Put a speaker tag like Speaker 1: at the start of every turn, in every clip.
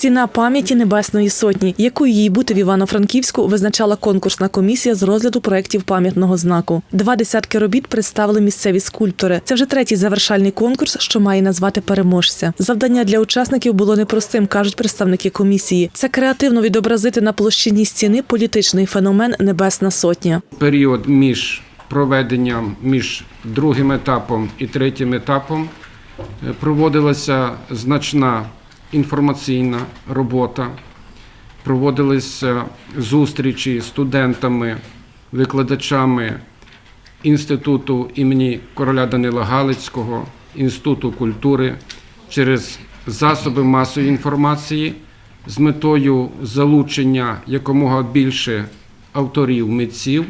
Speaker 1: Стіна пам'яті Небесної Сотні, якою їй бути в Івано-Франківську, визначала конкурсна комісія з розгляду проєктів пам'ятного знаку. Два десятки робіт представили місцеві скульптори. Це вже третій завершальний конкурс, що має назвати переможця. Завдання для учасників було непростим, кажуть представники комісії. Це креативно відобразити на площині стіни політичний феномен Небесна Сотня.
Speaker 2: період між проведенням, між другим етапом і третім етапом е, проводилася значна інформаційна робота, проводилися зустрічі з студентами, викладачами Інституту імені короля Данила Галицького, Інституту культури через засоби масової інформації з метою залучення якомога більше авторів, митців.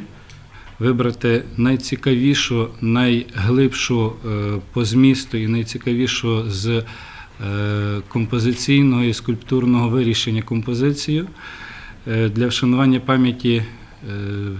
Speaker 3: Вибрати найцікавішу, найглибшу е, по змісту і найцікавішу з композиційного і скульптурного вирішення композицію е, для вшанування пам'яті е,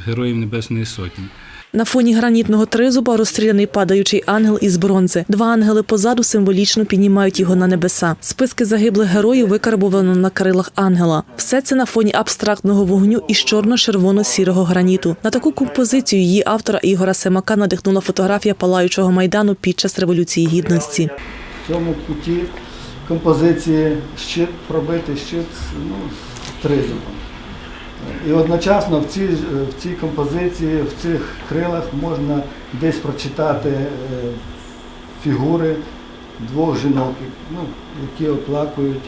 Speaker 3: Героїв Небесної Сотні.
Speaker 1: На фоні гранітного тризуба розстріляний падаючий ангел із бронзи. Два ангели позаду символічно піднімають його на небеса. Списки загиблих героїв викарбовано на крилах ангела. Все це на фоні абстрактного вогню із чорно-червоно-сірого граніту. На таку композицію її автора Ігора Семака надихнула фотографія палаючого майдану під час революції гідності.
Speaker 4: В цьому куті композиції щит пробитий щит ну, з тризубом. І одночасно в цій, в цій композиції, в цих крилах можна десь прочитати е, фігури двох жінок, ну, які оплакують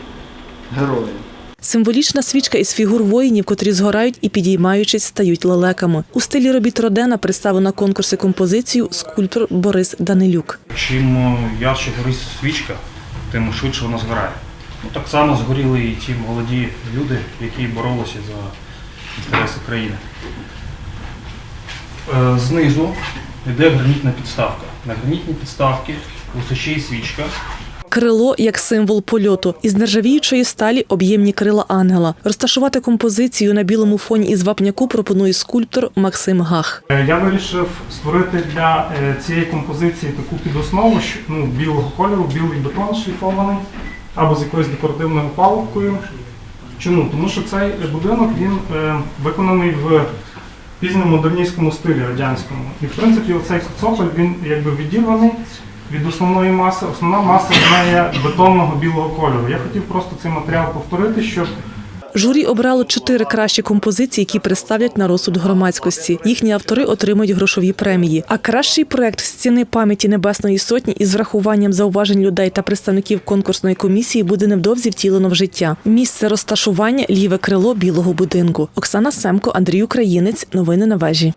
Speaker 4: героїв.
Speaker 1: Символічна свічка із фігур воїнів, котрі згорають і підіймаючись, стають лелеками. У стилі робіт Родена представив на конкурси композицію скульптор Борис Данилюк.
Speaker 5: Чим е, ярче горить свічка, тим швидше вона згорає. Ну, так само згоріли і ті молоді люди, які боролися за інтереси країни. Е, Знизу йде гранітна підставка. На гранітній підставці у свічка.
Speaker 1: Крило як символ польоту із нержавіючої сталі об'ємні крила ангела. Розташувати композицію на білому фоні із вапняку пропонує скульптор Максим Гах.
Speaker 6: Е, Я вирішив створити для е, цієї композиції таку підоснову що, ну, білого кольору, білий бетон шліфований або з якоюсь декоративною палкою. Чому? Тому що цей будинок він е, виконаний в пізньомодерністському стилі радянському. І в принципі оцей цоколь він якби відірваний від основної маси. Основна маса в неї є бетонного білого кольору. Я хотів просто цей матеріал повторити, щоб
Speaker 1: Журі обрало чотири кращі композиції, які представлять на розсуд громадськості. Їхні автори отримують грошові премії. А кращий проект стіни пам'яті Небесної Сотні із врахуванням зауважень людей та представників конкурсної комісії буде невдовзі втілено в життя. Місце розташування ліве крило білого будинку. Оксана Семко, Андрій Українець. Новини на вежі.